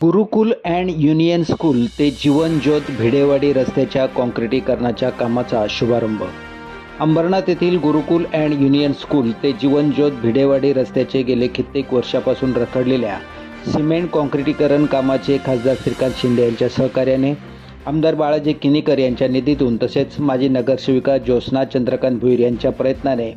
Gurukul and union school ते जीवनज्योत भिडेवाडी रस्त्याच्या काँक्रिटीकरणाच्या कामाचा शुभारंभ. अंबरनाथ येथील गुरुकुल अँड युनियन स्कूल ते जीवनज्योत भिडेवाडी रस्त्याचे गेले कित्येक वर्षापासून रखडलेल्या सिमेंट काँक्रिटीकरण कामाचे खासदार श्रीकांत शिंदे यांच्या सहकार्याने आमदार बाळाजी किनीकर यांच्या निधीतून तसेच माजी नगरसेविका ज्योत्स्ना चंद्रकांत भुईर यांच्या प्रयत्नाने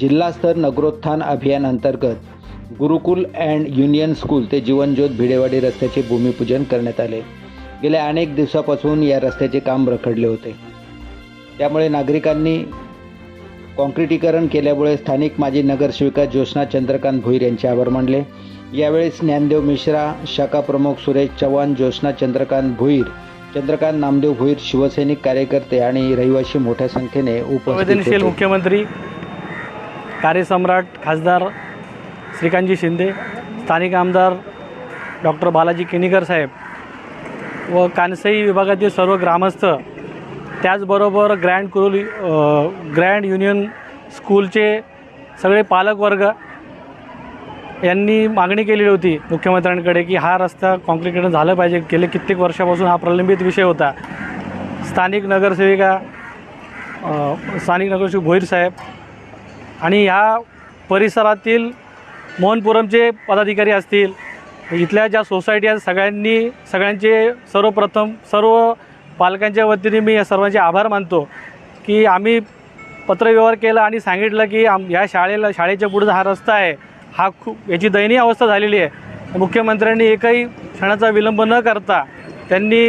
जिल्हास्तर नगरोत्थान अभियान अंतर्गत गुरुकुल अँड युनियन स्कूल ते जीवनज्योत भिडेवाडी रस्त्याचे भूमिपूजन करण्यात आले. गेल्या अनेक दिवसापासून या रस्त्याचे काम रखडले होते. त्यामुळे नागरिकांनी काँक्रिटीकरण केल्यामुळे स्थानिक माजी नगरसेविका ज्योत्स्ना चंद्रकांत भुईर यांचे आभार मानले. यावेळेस ज्ञानदेव मिश्रा शाखा प्रमुख सुरेश चव्हाण ज्योत्स्ना चंद्रकांत भुईर चंद्रकांत नामदेव भुईर शिवसैनिक कार्यकर्ते आणि रहिवासी मोठ्या संख्येने उपस्थित मुख्यमंत्री कार्यसम्राट खासदार श्रीकांतजी शिंदे स्थानिक आमदार डॉक्टर बालाजी किनीकर साहेब व कानसई विभागातील सर्व ग्रामस्थ त्याचबरोबर ग्रँड कुरुल ग्रँड युनियन स्कूलचे सगळे पालकवर्ग यांनी मागणी केलेली होती मुख्यमंत्र्यांकडे की हा रस्ता कॉन्क्रिटीकरण झालं पाहिजे. गेले कित्येक वर्षापासून हा प्रलंबित विषय होता. स्थानिक नगरसेविका स्थानिक नगरसेवक भोईर साहेब आणि ह्या परिसरातील मोहनपुरमचे पदाधिकारी असतील इथल्या ज्या सोसायटी आहेत सगळ्यांनी सगळ्यांचे सर्वप्रथम सर्व पालकांच्या वतीने मी या सर्वांचे आभार मानतो की आम्ही पत्रव्यवहार केला आणि सांगितलं की आम ह्या शाळेला शाळेच्या पुढे हा रस्ता आहे. हा खूप याची दयनीय अवस्था झालेली आहे. मुख्यमंत्र्यांनी एकही क्षणाचा विलंब न करता त्यांनी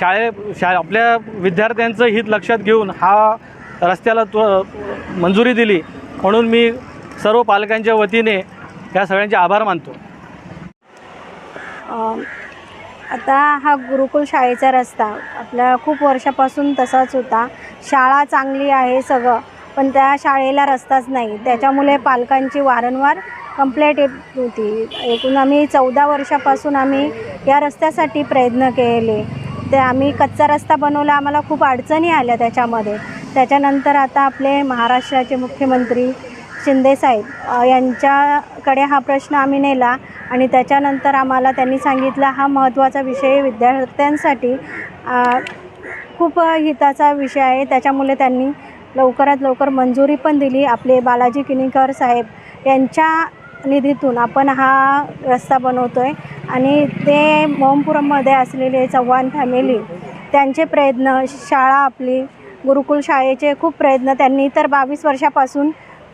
शाळे शा आपल्या विद्यार्थ्यांचं हित लक्षात घेऊन हा रस्त्याला तो मंजुरी दिली. म्हणून मी सर्व पालकांच्या वतीने या सगळ्यांचे आभार मानतो. आता हा गुरुकुल शाळेचा रस्ता आपल्या खूप वर्षापासून तसाच होता. शाळा चांगली आहे सगळं पण त्या शाळेला रस्ताच नाही. त्याच्यामुळे पालकांची वारंवार कंप्लेंट येत होती. एकूण आम्ही चौदा वर्षापासून आम्ही या रस्त्यासाठी प्रयत्न केले. ते आम्ही कच्चा रस्ता बनवला आम्हाला खूप अडचणी आल्या त्याच्यामध्ये. त्याच्यानंतर आता आपले महाराष्ट्राचे मुख्यमंत्री शिंदेसाहेब यांच्याकडे हा प्रश्न आम्ही नेला आणि त्याच्यानंतर आम्हाला त्यांनी सांगितलं हा महत्त्वाचा विषय विद्यार्थ्यांसाठी खूप हिताचा विषय आहे. त्याच्यामुळे त्यांनी लवकरात लवकर मंजुरी पण दिली. आपले बालाजी किनीकर साहेब यांच्या निधीतून आपण हा रस्ता बनवतो आहे आणि ते मोहमपुरममध्ये असलेले चव्हाण फॅमिली त्यांचे प्रयत्न शाळा आपली गुरुकुल शाळेचे खूप प्रयत्न त्यांनी तर बावीस वर्षापासून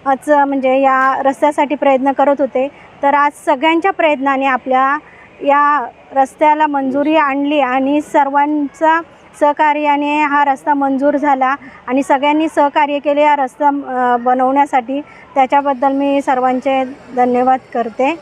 च म्हणजे या रस्त्यासाठी प्रयत्न करत होते. तर आज सगळ्यांच्या प्रयत्नाने आपल्या या रस्त्याला मंजुरी आणली आणि सर्वांचा सहकार्याने हा रस्ता मंजूर झाला आणि सगळ्यांनी सहकार्य केले हा रस्ता बनवण्यासाठी. त्याच्याबद्दल मी सर्वांचे धन्यवाद करते.